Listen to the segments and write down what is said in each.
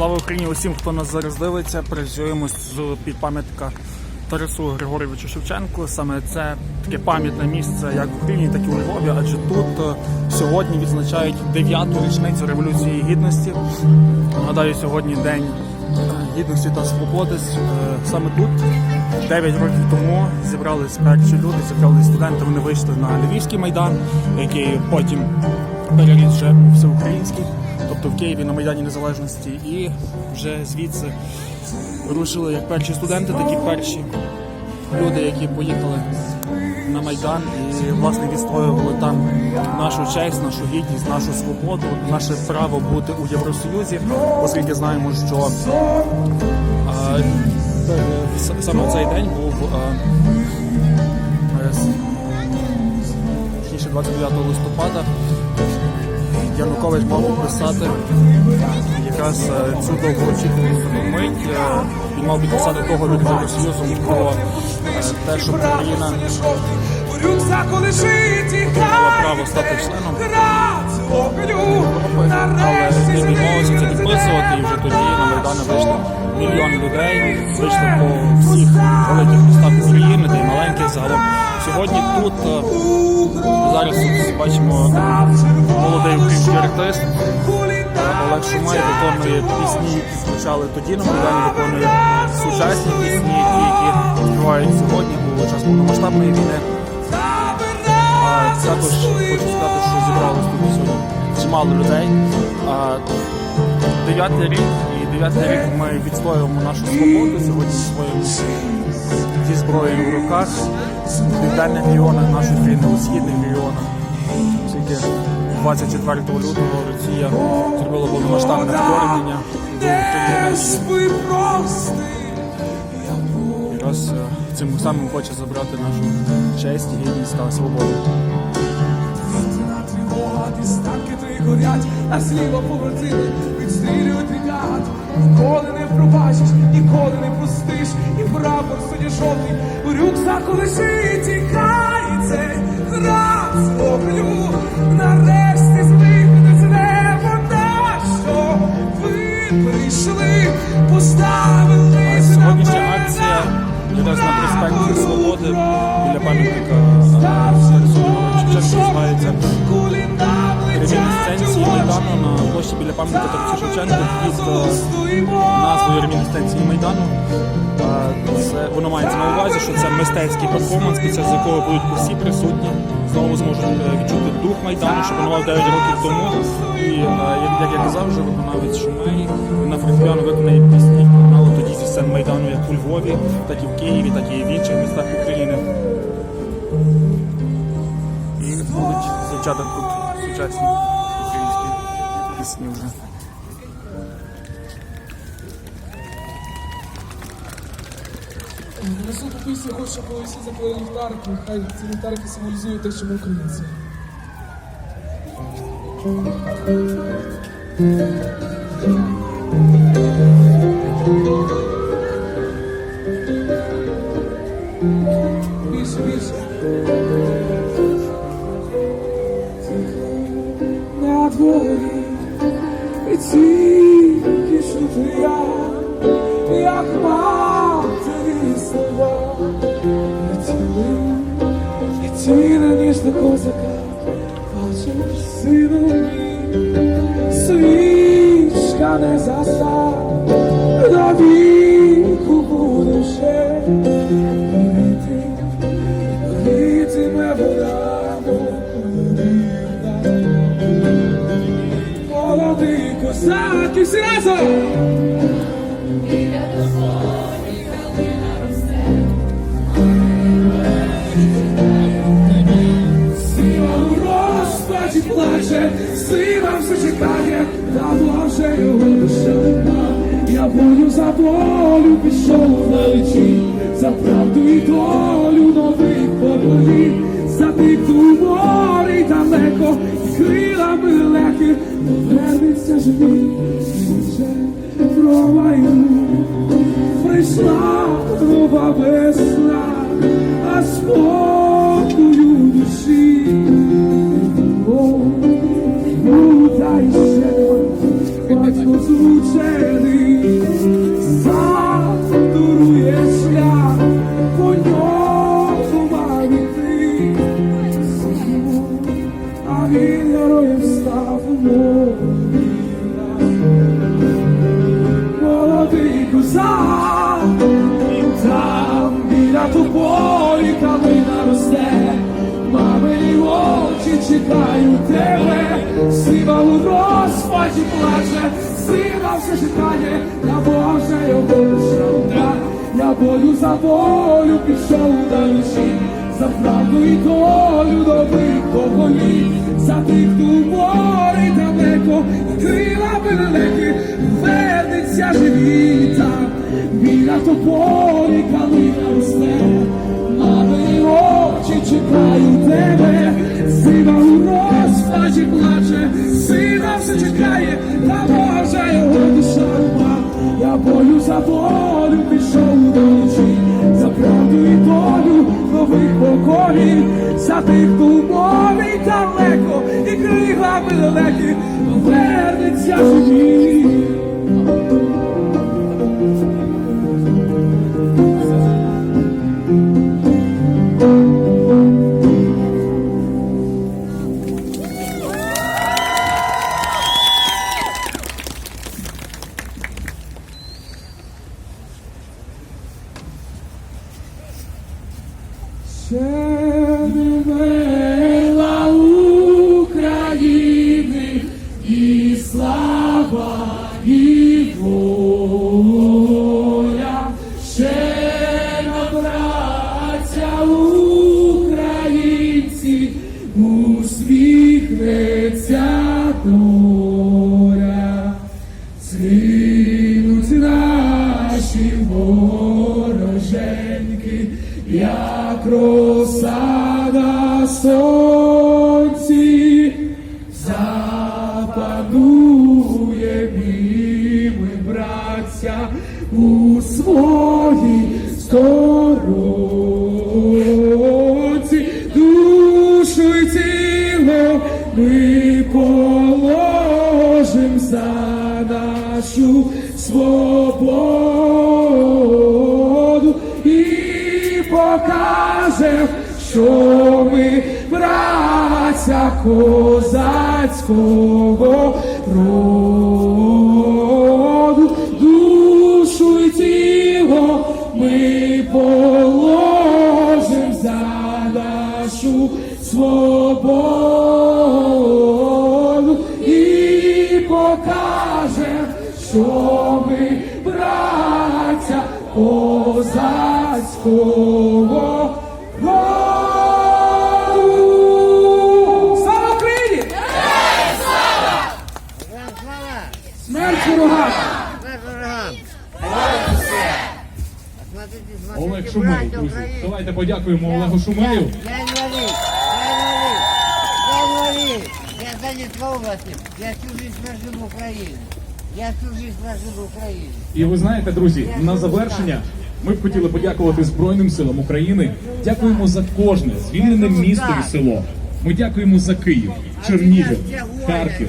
Слава Україні усім, хто нас зараз дивиться. Працюємо з під пам'ятка Тарасу Григоровичу Шевченку. Саме це таке пам'ятне місце як в Україні, так і у Львові, адже тут е, сьогодні відзначають 9-ту річницю Революції Гідності. Нагадаю, сьогодні день е, гідності та свободи. Е, Саме тут 9 років тому зібрались перші люди, зібрали студенти. Вони вийшли на Львівський майдан, який потім переріс вже всеукраїнський, тобто в Києві на Майдані Незалежності, і вже звідси рушили як перші студенти, так і перші люди, які поїхали на Майдан. І власне відстоювали там нашу честь, нашу гідність, нашу свободу, наше право бути у Євросоюзі, оскільки знаємо, що а, е, саме цей день був а, е, с- точніше 29 листопада Янукович мав підписати якраз е, цю довгоочікувану мить. е, Він мав підписати договір з Євросоюзом про е, те, щоб Україна У рюкзаку лежить і мала право стати членом але він відмовився це підписувати, і вже тоді на Майдани вийшли мільйони людей, вийшли по всіх великих містах України, та й маленьких загалом. Сьогодні тут е, зараз бачимо молодий український артист Олег Шумай виконує пісні, які звучали тоді на Майдані, виконує сучасні пісні, які співають сьогодні у час повномасштабної війни. А також хочу сказати, що зібралось тут сьогодні чимало людей. Дев'ятий рік і дев'ятий рік ми відстоюємо нашу свободу сьогодні своїм зі зброєю в руках в південних регіонах нашої країни, у східних регіонах. Оскільки 24 лютого Росія зробила повномасштабне вторгнення до якраз е, цим самим хоче забрати нашу честь, гідність та свободу. Горять, а зліва побратими відстрілюють бригад. Ніколи не пробачиш, ніколи не простиш, і прапор сьогодні жовтий у рюкзаку лежить, цей град з вогню. Нарешті звикнеться небо на що ви прийшли, поставили Сьогоднішня акція. Якраз на проспекті Свободи біля пам'ятника Тарасу Григоровичу Шевченку називається ремінесценції Майдану на площі біля пам'ятника Тарасу Шевченку під назвою ремінесценції Майдану. Це воно мається на увазі, що це мистецький перформанс, під час якого будуть усі присутні, знову зможуть е, відчути дух Майдану, що панував 9 років тому. І е, як, я казав, вже виконавець Шумей на фортепіано виконає пісні, лунали тоді зі сцен Майдану як у Львові, так і в Києві, так і в інших містах України. І будуть звучати тут сучасні пісні вже. Наступну пісню хочу, щоб ви всі запали ліхтарки. Хай ці ліхтарки символізують те, що ми українці. Більше, я, як матері слова, летіли, ніж до козака, бачиш, сину мій, свічка не заса, плаче, сила все чекає, та Боже його душа. Я бою за волю пішов на лечі, за правду і долю нових подолів, за тих морі далеко, і крилами легких повернеться живий, вже про прийшла нова весна, а спокою душі. О, все чекає, я Боже його душа я бою за волю пішов далечі, за правду і долю добрих поволі, за тих, хто в далеко, крилами далекі, вернеться живі там, біля тополі калина росте, мамині очі чекають тебе, сива у плаче, сина все чекає, та може його душа ума, я бою за волю пішов до ночі, за правду і долю нових поколінь, за тих, хто в далеко, і кригами далекі, вернеться живі. Ще не у своїй сторонці, душу й тіло ми положим за нашу свободу і покажем, що ми браття козацького роду, козацького роду. Слава Україні! Слава! Смерть ворогам! Олег Шумей, друзі. Давайте подякуємо Олегу Шумею. Я я инвалид, я всю жизнь прожил в Украине. Я всю жизнь прожил в Украине. І ви знаєте, друзі, на завершення ми б хотіли подякувати Збройним силам України. Дякуємо за кожне звільнене місто і село. Ми дякуємо за Київ, Чернігів, Харків,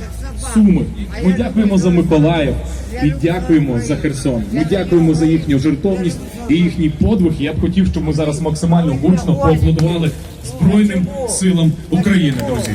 Суми. Ми дякуємо за Миколаїв і дякуємо за Херсон. Ми дякуємо за їхню жертовність і їхній подвиг. Я б хотів, щоб ми зараз максимально гучно поаплодували Збройним силам України, друзі.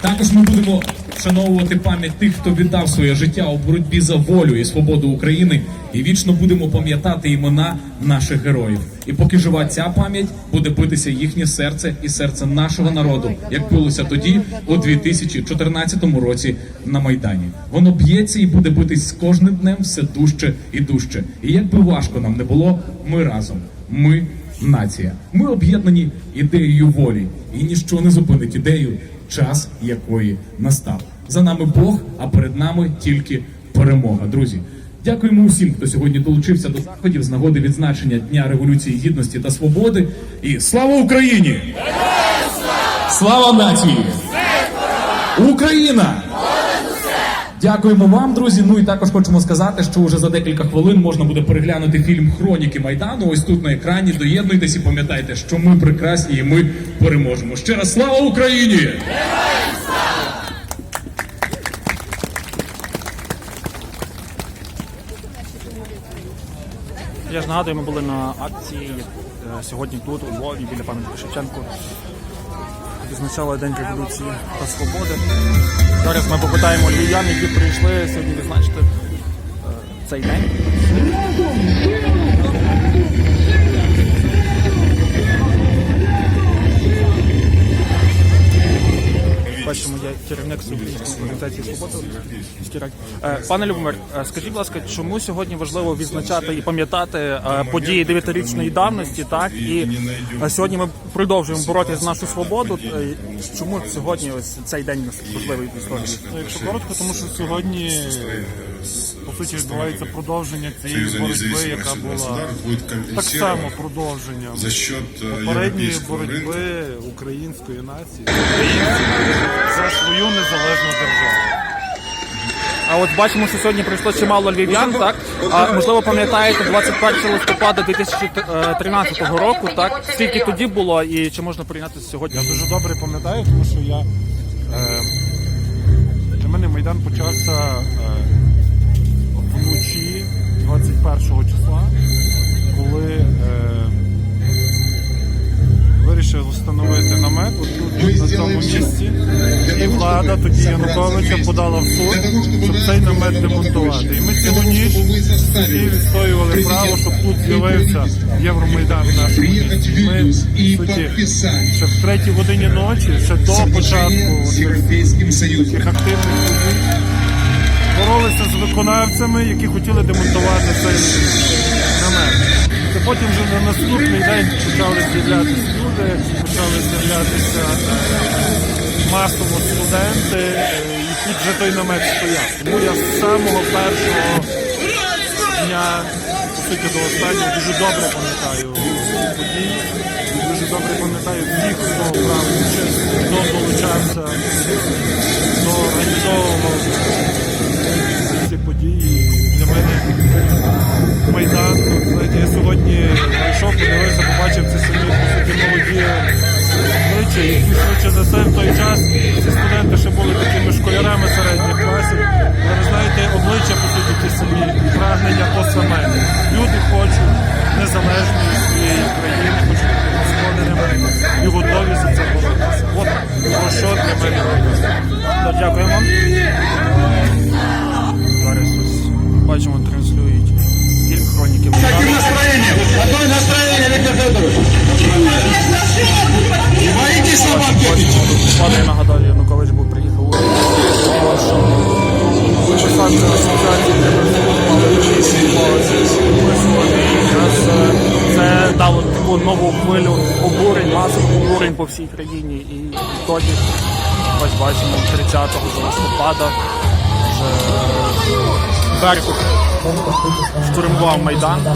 Також ми будемо вшановувати пам'ять тих, хто віддав своє життя у боротьбі за волю і свободу України, і вічно будемо пам'ятати імена наших героїв. І поки жива ця пам'ять, буде битися їхнє серце і серце нашого народу, як билося тоді, у 2014 році на майдані. Воно б'ється і буде битись з кожним днем все дужче і дужче. І як би важко нам не було, ми разом. Ми нація. Ми об'єднані ідеєю волі, і ніщо не зупинить ідею, час якої настав. За нами Бог, а перед нами тільки перемога. Друзі, дякуємо усім, хто сьогодні долучився до заходів з нагоди відзначення Дня Революції Гідності та Свободи. І слава Україні! Слава нації! Україна! Дякуємо вам, друзі. Ну і також хочемо сказати, що уже за декілька хвилин можна буде переглянути фільм Хроніки Майдану. Ось тут на екрані. Доєднуйтесь і пам'ятайте, що ми прекрасні і ми переможемо. Ще раз слава Україні! Я ж нагадую, ми були на акції е, сьогодні тут, у Львові, біля пам'ятника Шевченку. Відзначали День Революції та Свободи. Зараз ми попитаємо львів'ян, які прийшли сьогодні відзначити е, цей день. Бачимо, я керівник Всеукраїнської організації «Свобода». Е, Пане Любомир, е, скажіть, будь ласка, чому сьогодні важливо відзначати і пам'ятати е, події дев'ятирічної давності, так і сьогодні ми продовжуємо боротися за нашу свободу. Чому сьогодні ось цей день важливий в історії? Ну, Якщо коротко, тому що сьогодні по суті відбувається продовження цієї Союза боротьби, независимых яка государств була будет так компенсирована само продовженням за счет э, попередньої европейского рынка. боротьби української нації українців за свою незалежну державу. А от бачимо, що сьогодні прийшло чимало львів'ян, так? А можливо, пам'ятаєте 21 листопада 2013 року, так? Скільки тоді було і чи можна порівняти з сьогодні? Я дуже добре пам'ятаю, тому що я е, для мене майдан почався е, вночі 21 числа, коли е, вирішив встановити намет тут, на цьому місці. І влада тоді Януковича подала в суд, щоб цей намет демонтувати. І ми цілу ніч в відстоювали право, щоб тут з'явився Євромайдан в нашому місті. Ми в суді. ще в третій годині ночі, ще до початку таких активних подій, боролися з виконавцями, які хотіли демонтувати цей намет. Це потім вже на наступний день почали з'являтися люди, почали з'являтися е, масово студенти, е, і вже той намет стояв. Тому я з самого першого дня, суті, до останнього дуже добре пам'ятаю події. Дуже добре пам'ятаю всіх, хто брав участь, хто долучався, хто організовував Майдан. Знаєте, я сьогодні прийшов, подивився, побачив ці самі по суті молоді обличчя, які швидше за все в той час ці студенти ще були такими школярами середніх класів. Але ви знаєте, обличчя по суті ті самі, прагнення то саме. Люди хочуть незалежної своєї країни, хочуть бути господарями обурень країні. І тоді ось бачимо 30 листопада вже Беркут штурмував Майдан.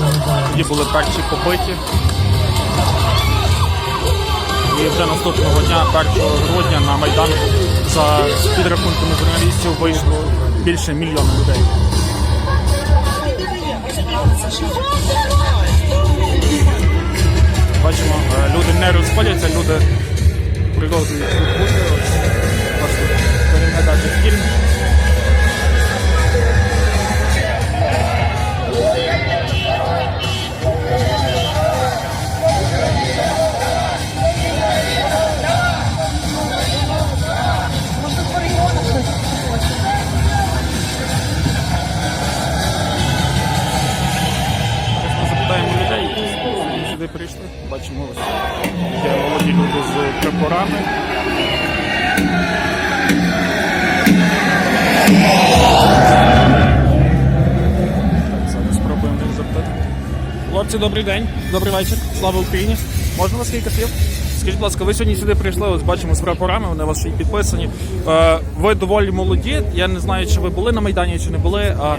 Тоді були перші побиті. І вже наступного дня, 1 грудня, на Майдан за підрахунками журналістів вийшло більше мільйона людей. Бачимо, е, люди не розходяться, люди продовжують тут бути. Ось, Бачите, Хлопці, добрий день, добрий вечір. Слава Україні. Можна вас кілька слів? Скажіть, будь ласка, ви сьогодні сюди прийшли, ось бачимо з прапорами, вони у вас ще й підписані. Е, ви доволі молоді. Я не знаю, чи ви були на Майдані, чи не були. А,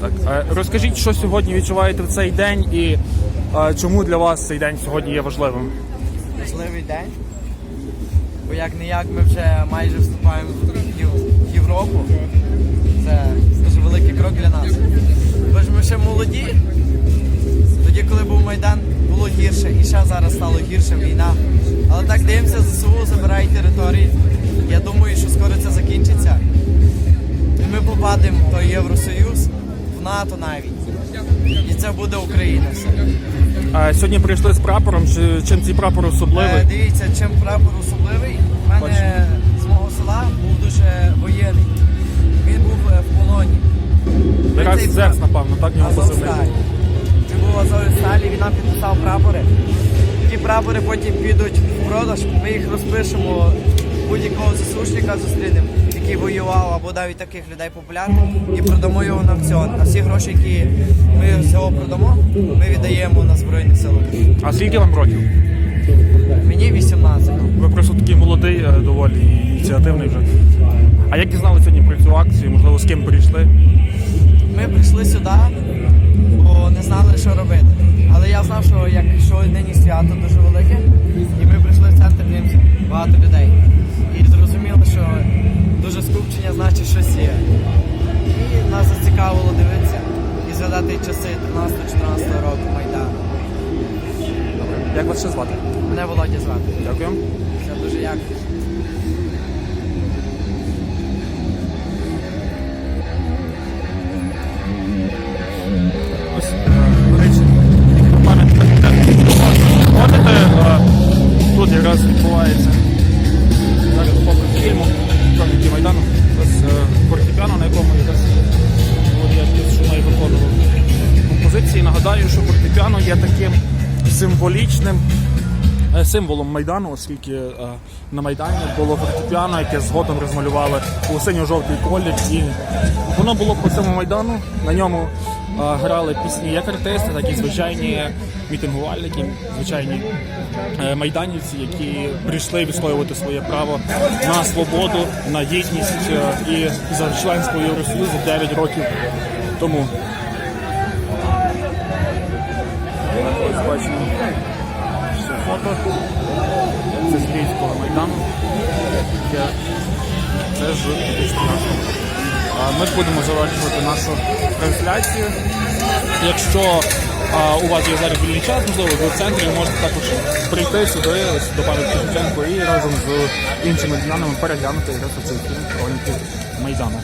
так, е, розкажіть, що сьогодні відчуваєте в цей день і е, чому для вас цей день сьогодні є важливим? важливий день. Бо як не як ми вже майже вступаємо в в Європу. Це дуже великий крок для нас. Бо ж ми ще молоді. Тоді, коли був Майдан, було гірше, і ще зараз стало гірше війна. Але так Дивимося, ЗСУ забирає території. Я думаю, що скоро це закінчиться. І ми попадемо в той Євросоюз, в НАТО навіть. І це буде Україна все. А сьогодні прийшли з прапором. Чи чим цей прапор Е, дивіться, чим прапор особливий. У мене з мого села був дуже воєнний. Він був е, в полоні. Пра- напевно, так нього позивний. Азовсталь. Він був Азовсталі, він нам підписав прапори. Ті прапори потім підуть в продаж, ми їх розпишемо будь-якого засушника зустрінемо, який воював, або навіть таких людей популярних, і продамо його на аукціон. А всі гроші, які ми з цього продамо, ми віддаємо на Збройні Сили. А скільки вам років? Мені 18. Ви просто такий молодий, е, доволі ініціативний вже. А як дізнали сьогодні про цю акцію? Можливо, з ким прийшли? Ми прийшли сюди, не знали, що робити. Але я знав, що якщо нині свято дуже велике, і ми прийшли в центр дивимося, багато людей. І зрозуміли, що дуже скупчення значить щось є. І нас зацікавило дивитися і згадати часи 13-14 року Майдану. Як вас ще звати? Мене Володя звати. Дякую. Все дуже дякую. Якраз відбувається зараз показ фільму «Хроніки Майдану. Ось е, фортепіано, на якому якраз Володя Шумай виконував композиції. Нагадаю, що фортепіано є таким символічним е, символом Майдану, оскільки е, на Майдані було фортепіано, яке згодом розмалювали у синьо-жовтий колір. І воно було по цьому Майдану. На ньому грали пісні як артисти, так і звичайні мітингувальники, звичайні е, майданівці, які прийшли відстоювати своє право на свободу, на єдність е, і за членство Євросоюзу 9 років тому. Фото це з Київського майдану. Це з 2013 А Ми будемо завершувати нашу трансляцію. Якщо а, у вас є зараз вільний час, можливо, ви в центрі можете також прийти сюди до пана Шевченко і разом з іншими динамами переглянути якраз цей фільм «Хроніки Майдану.